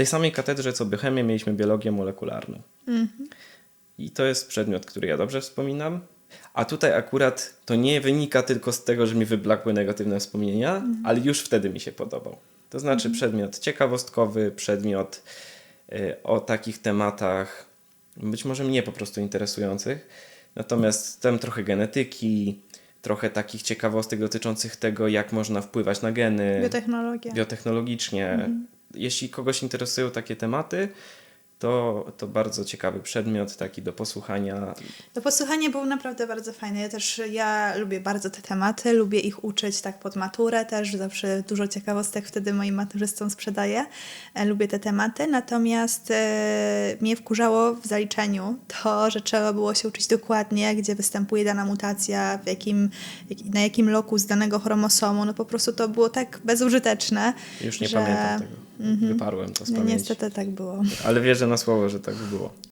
tej samej katedrze co biochemię mieliśmy biologię molekularną. I to jest przedmiot, który ja dobrze wspominam. A tutaj akurat to nie wynika tylko z tego, że mi wyblakły negatywne wspomnienia, ale już wtedy mi się podobał. To znaczy przedmiot ciekawostkowy, przedmiot y, o takich tematach, być może mnie po prostu interesujących. Natomiast tam trochę genetyki, trochę takich ciekawostek dotyczących tego, jak można wpływać na geny Biotechnologia. biotechnologicznie. Jeśli kogoś interesują takie tematy, to, to bardzo ciekawy przedmiot, taki do posłuchania. To posłuchanie było naprawdę bardzo fajne. Ja też ja lubię bardzo te tematy, lubię ich uczyć tak pod maturę też. Zawsze dużo ciekawostek wtedy moim maturzystom sprzedaję. E, Lubię te tematy. Natomiast e, mnie wkurzało w zaliczeniu to, że trzeba było się uczyć dokładnie, gdzie występuje dana mutacja, w jakim, jak, na jakim loku z danego chromosomu. No po prostu to było tak bezużyteczne. Już nie że... pamiętam tego. Wyparłem to z No pamięci. niestety tak było. Ale wierzę na słowo, że tak było.